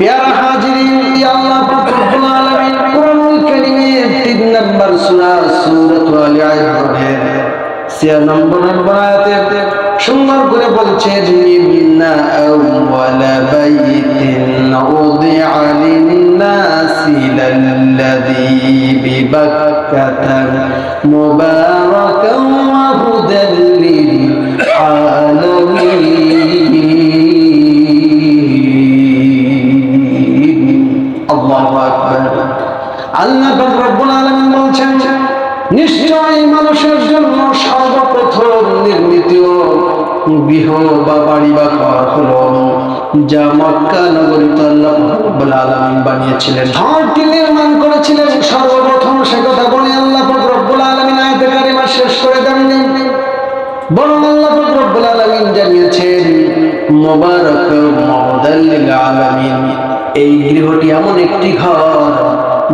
পেয়ারা হাজিরি আল্লাহ পাক রব্বুল আলামিন কোরআনুল কারীমের 3 নম্বর সূরা সূরাতুল আলী ইমরানের 6 নম্বর আয়াতে সুন্দর করে বলছে ইন্না আউওয়ালা আল্লাহ রব্বুল আলামিন বলছেন, নিশ্চয়ই মানুষের জন্য সর্বপ্রথম নির্মিত গৃহ বা বাড়ি বা ঘর হলো যা মক্কা বানিয়েছিলেন। ঘরটি নির্মাণ করেছিলেন সর্বপ্রথম, সে কথা বলে আল্লাহ রব্বুল আলামিন আয়াতে কারিমা শেষ করে দেননি বরং আল্লাহ রব্বুল আলামিন জানিয়েছেন, মুবারাক মাউদাল লিল এই গৃহটি এমন একটি ঘর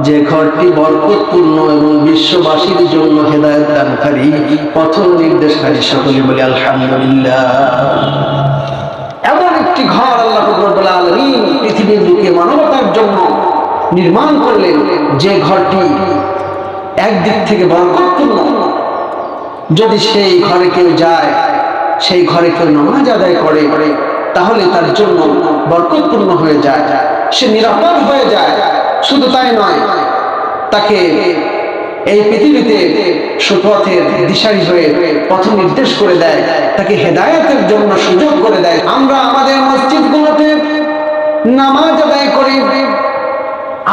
যে ঘরটি বরকতপূর্ণ এবং বিশ্ববাসীর জন্য হেদায়ত দানকারী পথ নির্দেশকারী সকলে বলি আলহামদুলিল্লাহ। এমন একটি ঘর আল্লাহ পৃথিবীর বুকে মানবতার জন্য নির্মাণ করলেন, যে ঘরটি একদিক থেকে বরকতপূর্ণ। যদি সেই ঘরে কেউ যায়, সেই ঘরে কেউ নামাজ আদায় করে, তাহলে তার জন্য বরকতপূর্ণ হয়ে যায়, সে নিরাপদ হয়ে যায়। শুধু তাই নয়, তাকে এই পৃথিবীতে সুপথের দিশারি হয়ে পথ নির্দেশ করে দেয়, তাকে হেদায়েতের জন্য সুযোগ করে দেয়। আমরা আমাদের মসজিদগুলোতে নামাজ আদায় করি।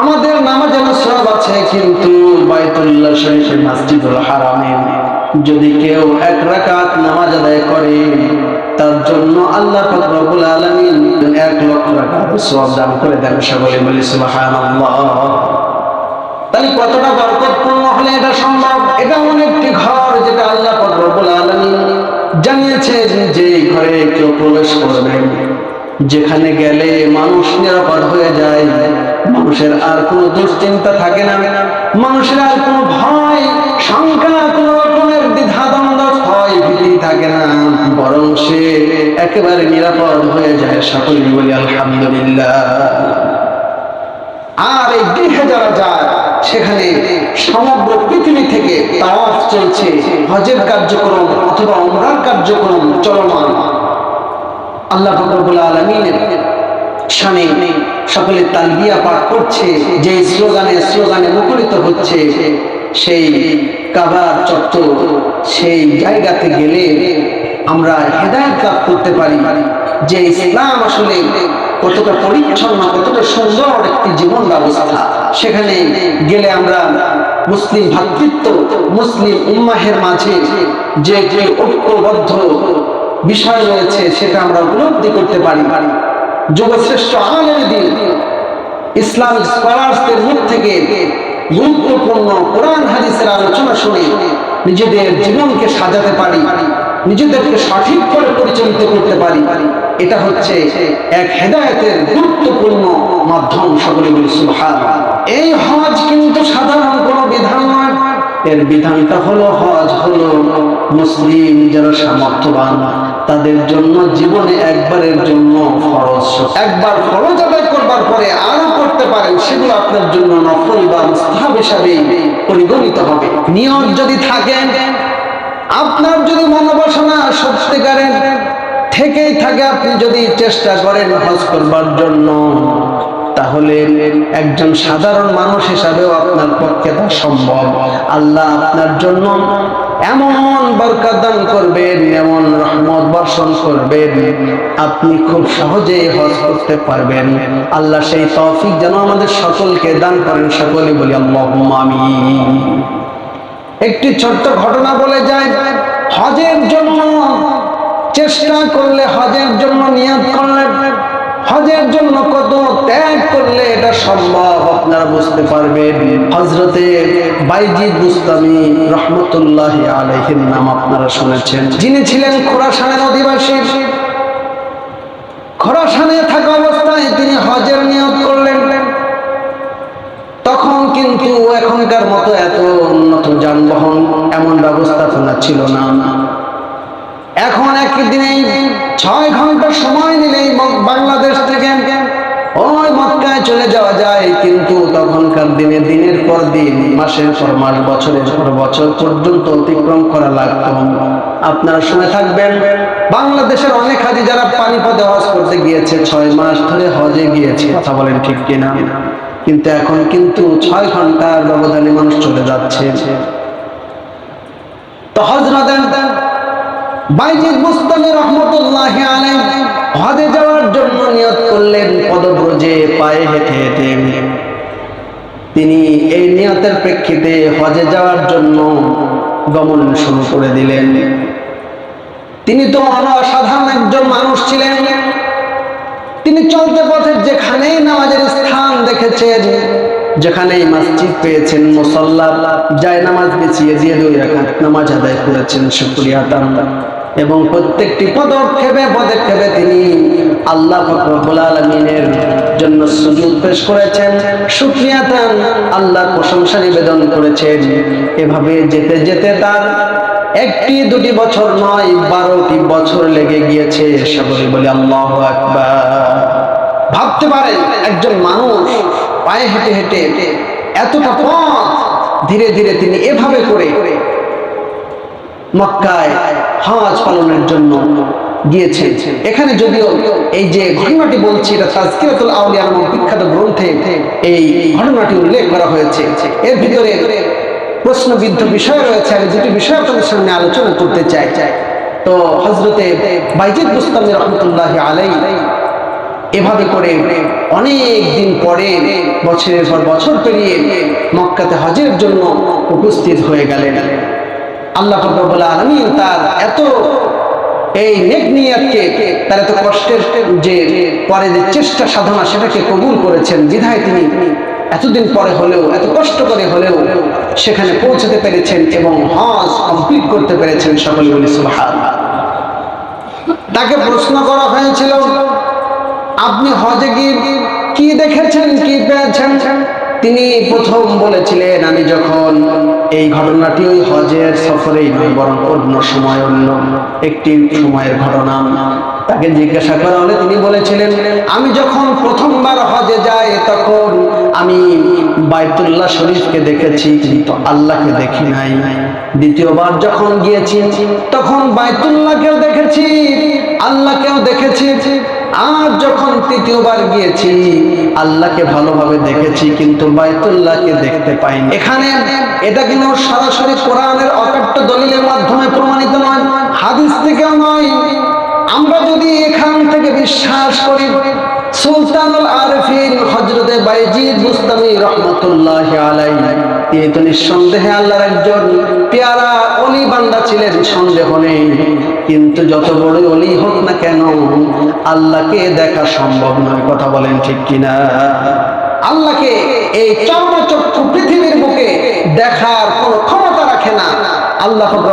আমাদের নামাজের সব আছে, কিন্তু বাইতুল্লাহ শরীফের মসজিদুল হারামে যদি কেউ এক রাকাত নামাজ আদায় করে তার জন্য আল্লাহ রব্বুল আলামিন এক লক্ষ রাকাত সওয়াব দান করে দেন সকলে বলি সুবহানাল্লাহ। তাহলে কতটা বরকতপূর্ণ হলে এটা সম্ভব? এটা এমন একটি ঘর যেটা আল্লাহ রব্বুল আলামিন জানিয়েছে যে ঘরে কেউ প্রবেশ করবে যেখানে গেলে মানুষ নিরাপদ হয়ে যায়। মানুষের আর কোনো দুশ্চিন্তা থাকে না। মানুষের আর কোনো ভয়, শঙ্কা, কোনো রকমের দ্বিধাদ্বন্দ্ব ভয় থাকে না, বরং সে একেবারে নিরাপদ হয়ে যায় সকলে বলি আলহামদুলিল্লাহ। আর এই গৃহে যারা যায়, সেখানে সমগ্র পৃথিবী থেকে তাওয়াফ চলছে, হজের কার্যক্রম অথবা উমরার কার্যক্রম চলমান। আল্লাহ ফকরবুল আলমিনের শানে সকলে তালবিয়া পাঠ করছে, যে স্লোগানে স্লোগানে মুখরিত হচ্ছে। সেই কাবার চত্বর, সেই জায়গাতে গেলে আমরা হেদায়ত লাভ করতে পারি। যে ইসলাম আসলে কতটা পরিচ্ছন্ন, কতটা সুন্দর একটি জীবন ব্যবস্থা, সেখানে গেলে আমরা মুসলিম ভ্রাতৃত্ব মুসলিম উম্মাহের মাঝে যে একটি ঐক্যবদ্ধ বিষয় রয়েছে, সেটা আমরা উপলব্ধি করতে পারি। যুবশ্রেষ্ঠ আলমদিন ইসলামিক স্কলার্সদের মুখ থেকে গুরুত্বপূর্ণ কোরআন, হাদিসের আলোচনা শুনে নিজেদের জীবনকে সাজাতে পারি, নিজেদেরকে সঠিক করে পরিচালিত করতে পারি। এটা হচ্ছে এক হেদায়তের গুরুত্বপূর্ণ মাধ্যম সকলে বলি সুবহান এই হজ কিন্তু সাধারণ কোনো বিধান নয়। এর বিধানটা হলো হজ হলো মুসলিম যারা সামর্থ্যবান। তাদের জন্য, জীবনে একবারের জন্য ফরজ একবার ফরজ আদায় করবার পরে আরও করতে পারেন, সেগুলো আপনার জন্য নফল বা মুস্তাহাব হিসাবে পরিগণিত হবে। নিয়ত যদি থাকেন, আপনার যদি মনোবাসনা সত্যিকারের থেকেই থাকে, আপনি যদি চেষ্টা করেন হজ করবার জন্য, তাহলে একজন সাধারণ মানুষ হিসাবেও আপনার পক্ষে তা সম্ভব। আল্লাহ আপনার জন্য এমন বরকত দান করবেন, এমন রহমত বর্ষণ করবেন, আপনি খুব সহজে হজ করতে পারবেন। আল্লাহ সেই তৌফিক যেন আমাদের সকলকে দান করেন সকলে বলি আল্লাহ আমি একটি ছোট্ট ঘটনা বলে যায়, হজের জন্য চেষ্টা করলে, হজের জন্য নিয়ত করলে হজের জন্য কত ত্যাগ করলে এটা সম্ভব, আপনারা বুঝতে পারবেন। হজরতে বাইজিদ বুস্তামি রহমতুল্লাহ আলহের নাম আপনারা শুনেছেন। যিনি ছিলেন খোরাসানের অধিবাসী। খোরাসানে থাকা অবস্থায় তিনি হজের নিয়ত করলেন। তখন কিন্তু এখনকার মতো এত উন্নত যানবাহন এমন ব্যবস্থাপনা ছিল না। এখন একদিনেই ছয় ঘণ্টা সময় নিলেই বাংলাদেশ থেকে ওই মক্কা চলে যাওয়া যায়। কিন্তু তখনকার দিনে, দিনের পর দিন, মাসের পর মাস, বছরের পর বছর পর্যন্ত অতিক্রম করা লাগতো। আপনারা শুনে থাকবেন, বাংলাদেশের অনেক হাজি যারা পানিপথে হজ করতে গিয়েছে, ছয় মাস ধরে হজে গিয়েছে, কথা বলেন ঠিক কিনা? কিন্তু এখন কিন্তু ছয় ঘণ্টার ব্যবধানে মানুষ চলে যাচ্ছে। তো হজরত বাইজিদ মুস্তামি রহমতুল্লাহ আলাইহি হজে যাওয়ার জন্য নিয়ত করলেন পদব্রজে পায়ে হেঁটে হেঁটে। তিনি এই নিয়তের প্রেক্ষিতে হজে যাওয়ার জন্য গমন শুরু করে দিলেন। তিনি তো অসাধারণ একজন মানুষ ছিলেন। তিনি চলতে পথে যেখানেই নামাজের স্থান দেখেছেন যেখানেই মসজিদ পেয়েছেন মুসল্লা, যায় নামাজ বিছিয়ে দিয়ে দুই রাখাত নামাজ আদায় করেছেন, শুক্রিয়া তাল্লাহ এবং প্রত্যেকটি পদক্ষেপে পদক্ষেপে তিনি আল্লাহ আলমিনের জন্য সুযোগ পেশ করেছেন, শুক্রিয়া তান আল্লাহর প্রশংসা নিবেদন করেছেন। এভাবে যেতে যেতে তার একটি দুটি বছর নয়, বারোটি বছর লেগে গিয়েছে সকলে বলি আল্লাহ আকবার। ভাবতে পারেন, একজন মানুষ পায়ে হেঁটে হেঁটে এতটা পথ ধীরে ধীরে তিনি এভাবে করে মক্কায় হজ পালনের জন্য গিয়েছে এখানে যদিও এই যে ঘটনাটি বলছি, এটা তাজকিরাতুল আউলিয়া নামক বিখ্যাত গ্রন্থে এই ঘটনাটি উল্লেখ করা হয়েছে। এর ভিতরে প্রশ্নবিদ্ধ বিষয় রয়েছে। আমি দুটি বিষয় আপনাদের সামনে আলোচনা করতে চাই। তো হজরতে বাইজিদ মুস্তামি রহমতুল্লাহ আলাই এভাবে করে অনেক দিন পরে, বছরের পর বছর পেরিয়ে মক্কাতে হজের জন্য উপস্থিত হয়ে গেলেন। আল্লাহ রব্বুল আলামিন তার এত এই নেক নিয়াতকে, তার এত কষ্টের যে পরে যে চেষ্টা সাধনা সেটাকে কবুল করেছেন, বিধায় তিনি এতদিন পরে হলেও, এত কষ্ট করে হলেও সেখানে পৌঁছতে পেরেছেন এবং হজ কমপ্লিট করতে পেরেছেন সকলে বলি সুবহানাল্লাহ। তাকে প্রশ্ন করা হয়েছিল আপনি হজে গিয়ে কি দেখেছেন, কি পেয়েছেন? তিনি প্রথম বলেছিলেন, আমি যখন এই ঘটনাটি ওই হজের সফরেই নয়, বরং অন্য সময় অন্য একটি সময়ের ঘটনা। তাকে জিজ্ঞাসা করা হলে তিনি বলেছিলেন, আমি যখন প্রথমবার হজে যাই, তখন আমি বাইতুল্লাহ শরীফকে দেখেছি, কিন্তু আল্লাহকে দেখি নাই। দ্বিতীয়বার যখন গিয়েছি, তখন বাইতুল্লাহকেও দেখেছি, আল্লাহকেও দেখেছি। তৃতীয়বার গিয়েছি। আল্লাহকে ভালোভাবে দেখেছি, কিন্তু বাইতুল্লাহকে দেখতে পাইনি। এখানে এটা কিন্তু সরাসরি কোরআনের অকাট্য দলিলের মাধ্যমে প্রমাণিত নয়, হাদিস থেকেও নয়। আমরা যদি এখান থেকে বিশ্বাস করি সুলতানুল আরফিন হজরতে বাইজিদ মুস্তামি রহমতুল্লাহ আলাই তিনি তো নিঃসন্দেহে আল্লাহর একজন পেয়ারা অলি বান্দা ছিলেন, সন্দেহ নেই। কিন্তু যত বড় অলি হোক না কেন, আল্লাহকে দেখা সম্ভব নয়, কথা বলেন ঠিক কিনা? আল্লাহকে এই চর্মচক্ষু পৃথিবীর বুকে দেখার কোনো ক্ষমতা রাখে না। আল্লাহকে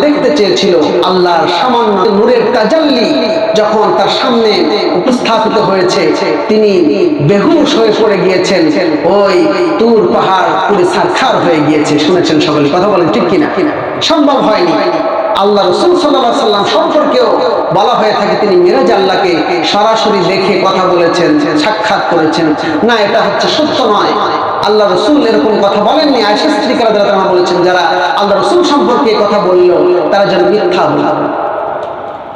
দেখতে চেয়েছিল। আল্লাহর সামান্য নূরের যখন তার সামনে উপস্থাপিত হয়েছে, তিনি বেহুশ হয়ে পড়ে গিয়েছেন। ওই তুর পাহাড় পুরে হয়ে গিয়েছে। শুনেছেন সকলে, কথা বলেন ঠিক কিনা? সম্ভব হয়নি। আল্লাহ রসুল সাল্লাহ সাল্লাম সম্পর্কেও বলা হয়ে থাকে, তিনি মিরাজ আল্লাহকে সরাসরি দেখে কথা বলেছেন, সাক্ষাৎ করেছেন। না, এটা হচ্ছে সত্য নয়। আল্লাহ রসুল এরকম কথা বলেননি আয়সা স্ত্রীকারা যারা তারা বলেছেন, যারা আল্লাহ রসুল সম্পর্কে কথা বলল, তারা যেন মিথ্যা বলল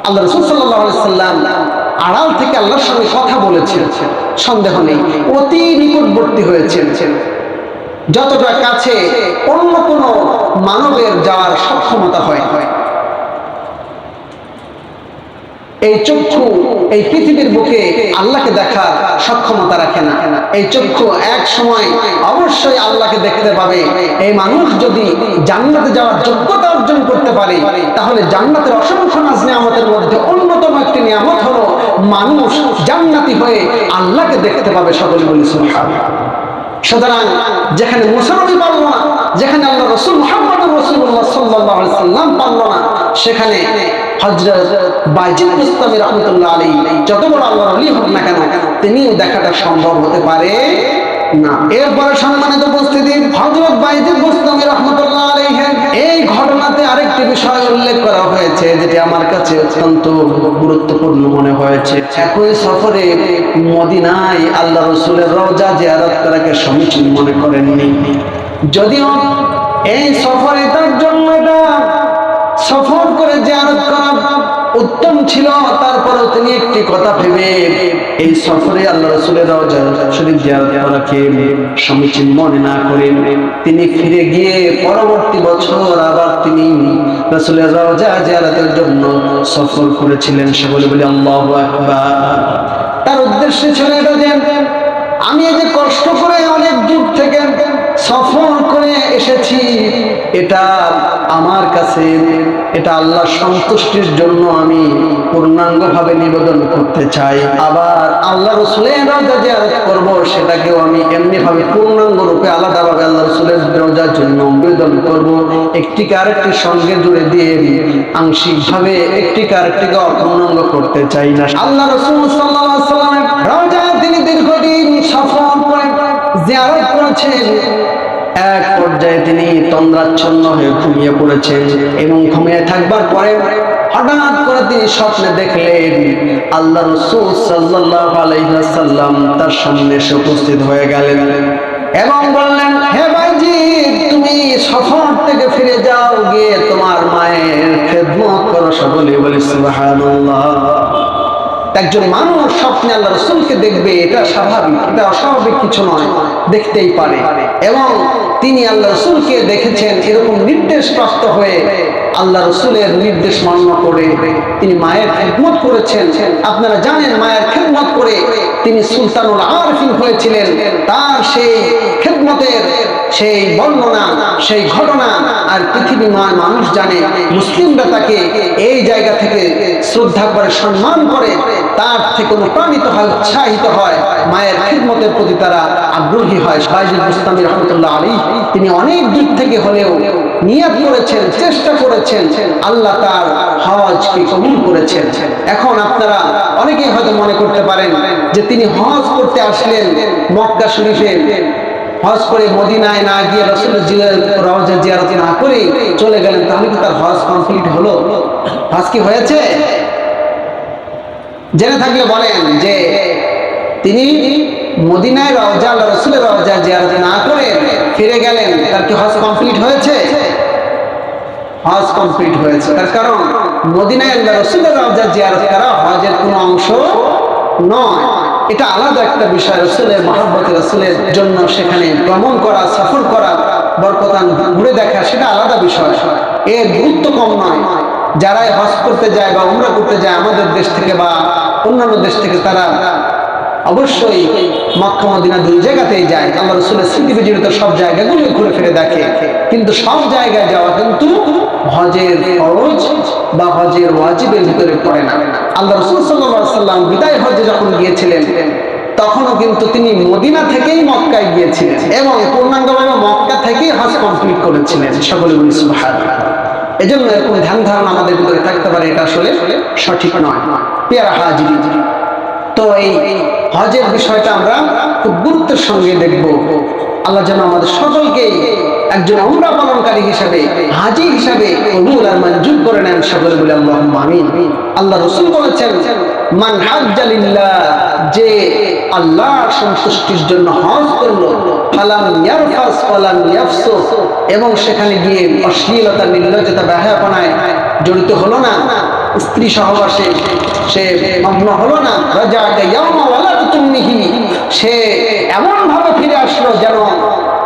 আল্লাহ রসুল সাল্লাহ সাল্লাম আড়াল থেকে আল্লাহর সঙ্গে কথা বলেছেন, সন্দেহ নেই, অতি নিকটবর্তী হয়েছেন। যতটা কাছে অন্য কোনো মানবের যাওয়ার সক্ষমতা হয় হয়। এই চক্ষু এই পৃথিবীর বুকে আল্লাহকে দেখার সক্ষমতা রাখে না। এই চক্ষু এক সময় অবশ্যই আল্লাহকে দেখতে পাবে। এই মানুষ যদি জান্নাতে যাওয়ার যোগ্যতা অর্জন করতে পারে, তাহলে জান্নাতের অসংখ্য নাজ নিয়ামতের মধ্যে অন্যতম একটি নিয়ামত হলো মানুষ জান্নাতি হয়ে আল্লাহকে দেখতে পাবে সকল বলি সুতরাং যেখানে মুসলমান পারল না, যেখানে আল্লাহ রসুল মোহাম্মদ রসুল্লাহ সাল্লাহ সাল্লাম পারল না, সেখানে আরেকটি বিষয় উল্লেখ করা হয়েছে, যেটি আমার কাছে অত্যন্ত গুরুত্বপূর্ণ মনে হয়েছে। একই সফরে মদিনায় আল্লাহ রসুলের রোজা জিয়ারত করাকে সমীচীন মনে করেননি। যদিও এই সফর সফর করে জিয়ারত করা উত্তম ছিল, তারপরেও তিনি একটি কথা ভেবে এই সফরে আল্লাহ রসুলের শরীফ সমীচীন মনে না করে তিনি ফিরে গিয়ে পরবর্তী বছর আবার তিনি জিয়ারতের জন্য সফর করেছিলেন। বলে আল্লাহু তার উদ্দেশ্য ছিল এটা যে, আমি যে কষ্ট করে অনেক দূর থেকে সফর এসেছি, এটা আমার কাছে, এটা আল্লাহ সন্তুষ্টির জন্য আমি পূর্ণাঙ্গভাবে নিবেদন করতে চাই। আবার আল্লাহ রসুলের রোজা যে করব, সেটাকেও আমি এমনি ভাবে পূর্ণাঙ্গ রূপে আলাদাভাবে আল্লাহ রসুলের রোজার জন্য নিবেদন করব। একটিকে আরেকটির সঙ্গে জুড়ে দিয়ে আংশিকভাবে একটিকে আরেকটিকে অপূর্ণাঙ্গ করতে চাই না। আল্লাহ রসুল সাল্লাহ সাল্লামের রোজা তিনি দীর্ঘদিন সফর করে জিয়ারত করেছেন এক পর্যায়ে তিনি তন্দ্রাচ্ছন্ন হয়ে ঘুমিয়ে পড়েছেন এবং ঘুমিয়ে থাকবার পরে হঠাৎ করে তিনি স্বপ্নে দেখলেন আল্লাহ রসুল সাল্লাহ আলাইসাল্লাম তার সামনে এসে উপস্থিত হয়ে গেলেন এবং বললেন, হে ভাইজি, তুমি সফর থেকে ফিরে যাও, গিয়ে তোমার মায়ের খেদমত করো সকলে বলি সুবহানাল্লাহ। একজন মানুষ স্বপ্নে আল্লাহ রসুলকে দেখবে, এটা স্বাভাবিক, এটা অস্বাভাবিক কিছু নয়, দেখতেই পারে। এবং তিনি আল্লাহ রসুলকে দেখেছেন, এরকম নির্দেশ প্রাপ্ত হয়ে আল্লাহ রসুলের নির্দেশ মান্য করে। তিনি মায়ের খেদমত করেছেন। আপনারা জানেন, মায়ের খেদমত করে তিনি সুলতানুল আরফিন হয়েছিলেন। তার সেই খেদমতের সেই বর্ণনা সেই ঘটনা আর পৃথিবী মা মানুষ জানে। মুসলিমরা তাকে এই জায়গা থেকে শ্রদ্ধা করে, সম্মান করে, তার থেকে অনুপ্রাণিত হয়, উৎসাহিত হয়। মায়ের খিদমতের প্রতি তারা আগ্রহী হয়। সাইজুল মুস্তামি রহমতুল্লাহ আলী তিনি অনেক দূর থেকে হলেও নিয়াত করেছেন, চেষ্টা করেছেন, আল্লাহ তার হজকে কবুল করেছেন। এখন আপনারা অনেকেই হয়তো মনে করতে পারেন যে তিনি হজ করতে আসলেন মক্কা শরীফে। হজ করে মদিনায় না গিয়ে রসুলের রওজা জিয়ারত না করে চলে গেলেন, তাহলে কি তার হজ কমপ্লিট হলো? হজ কি হয়েছে? জেনে থাকলে বলেন যে তিনি মদিনায় রওজা আল্লাহ রসুলের রওজা জিয়ারত না করে ফিরে গেলেন, তার কি হজ কমপ্লিট হয়েছে? হজ কমপ্লিট হয়েছে। তার কারণ মদিনায় আল্লাহ রসুলের রওজা জিয়ারত করা হজের কোনো অংশ নয়। এটা আলাদা একটা বিষয়। রসুলের মহাব্বত রসুলের জন্য সেখানে ভ্রমণ করা, সফর করা, বরকতান ঘুরে দেখা, সেটা আলাদা বিষয়। এর গুরুত্ব কম নয়। যারাই হজ করতে যায় বা উমরা করতে যায়, আমাদের দেশ থেকে বা অন্যান্য দেশ থেকে তারা অবশ্যই মক্কা, মদিনা দুই জায়গাতেই যায়। আল্লাহ রসুলের স্মৃতি বিজড়িত সব জায়গাগুলো ঘুরে ফিরে দেখে। কিন্তু সব জায়গায় যাওয়া কিন্তু হজের ফরজ বা হজের ওয়াজিবের ভিতরে পড়ে না। আল্লাহ রসুল সাল্লাহ সাল্লাম বিদায় হজে যখন গিয়েছিলেন, তখনও কিন্তু তিনি মদিনা থেকেই মক্কায় গিয়েছিলেন এবং পূর্ণাঙ্গভাবে মক্কা থেকেই হজ কমপ্লিট করেছিলেন সকলে বলি এই জন্য এরকম ধ্যান ধারণা আমাদের ভিতরে থাকতে পারে, এটা আসলে সঠিক নয়। পেয়ারা হাজিরি তো এই হজের বিষয়টা আমরা খুব গুরুত্বের সঙ্গে দেখব। আল্লাহ যেন আমাদের সকলকে একজন আমরা পালনকারী হিসাবে হাজি হিসাবে কবুল আর মঞ্জুর করে নেন সকলে বলে আল্লাহ আমিন। আল্লাহ রসুল বলেছেন, মান হাজ্জালিল্লাহ যে আল্লাহর সন্তুষ্টির জন্য হজ করল, ফালাম ইয়ারফাস ফালাম ইয়াফসুস এবং সেখানে গিয়ে অশ্লীলতা, নির্লজ্জতা ব্যাহাপনায় জড়িত হলো না। স্ত্রী সহবাসে সে মগ্ন হলো না। রাজা সে এমন ভাবে ফিরে আসলো যেন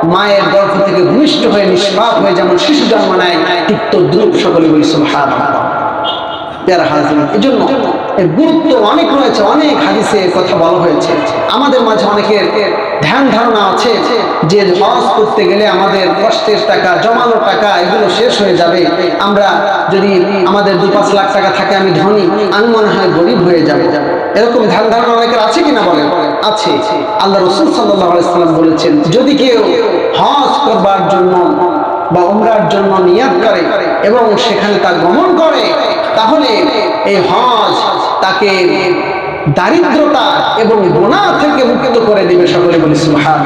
মায়ের গর্ভ থেকে ভূমিষ্ঠ হয়ে নিষ্পাপ হয়ে যেমন শিশু জন্ম নেয় তিক্ত দ্রুপ সকলে বলি সুবহান যারা হাজির এই জন্য এর গুরুত্ব অনেক রয়েছে, অনেক হাদিসে কথা বলা হয়েছে। আমাদের মাঝে অনেকের ধ্যান ধারণা আছে যে হজ করতে গেলে আমাদের কষ্টের টাকা, জমানো টাকা, এগুলো শেষ হয়ে যাবে। আমরা যদি আমাদের দু পাঁচ লাখ টাকা থাকে, আমি ধনী, আমি মনে হয় গরিব হয়ে যাবে। এরকম ধ্যান ধারণা অনেকের আছে কিনা বলে আছে। আল্লাহ রসুল সাল্লাহ বলেছেন, যদি কেউ হজ করবার জন্য বা উমরার জন্য নিয়াত করে এবং সেখানে তা গমন করে, তাহলে এই হজ তাকে দারিদ্রতা এবং গোনা থেকে মুক্ত করে দিবে সকলে বলি সুবহান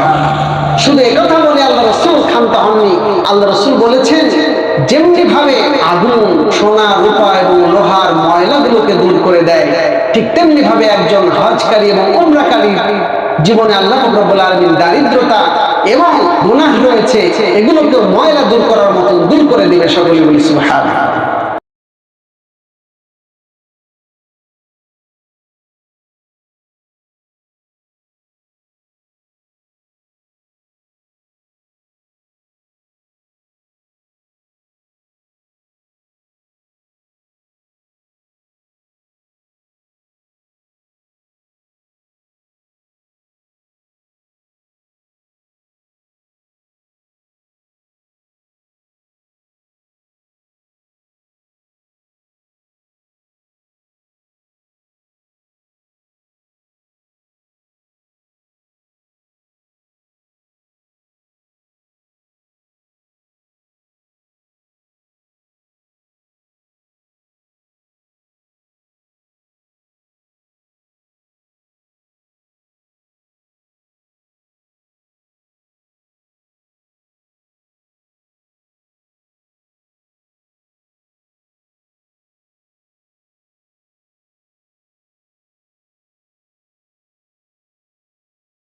শুধু একথা বলে আল্লাহ রসুল ক্ষান্ত হননি, আল্লাহ রসুল বলেছেন যেমনি ভাবে আগুন, সোনা, রূপা এবং লোহার ময়লাগুলোকে দূর করে দেয়, ঠিক তেমনি ভাবে একজন হজকারী এবং ওমরাকারী জীবনে আল্লাহ রব্বুল আলামিন দারিদ্রতা এবং গুনাহ রয়েছে এগুলোকে ময়লা দূর করার মতো দূর করে দিবে সকলে বলি সুবহানাল্লাহ।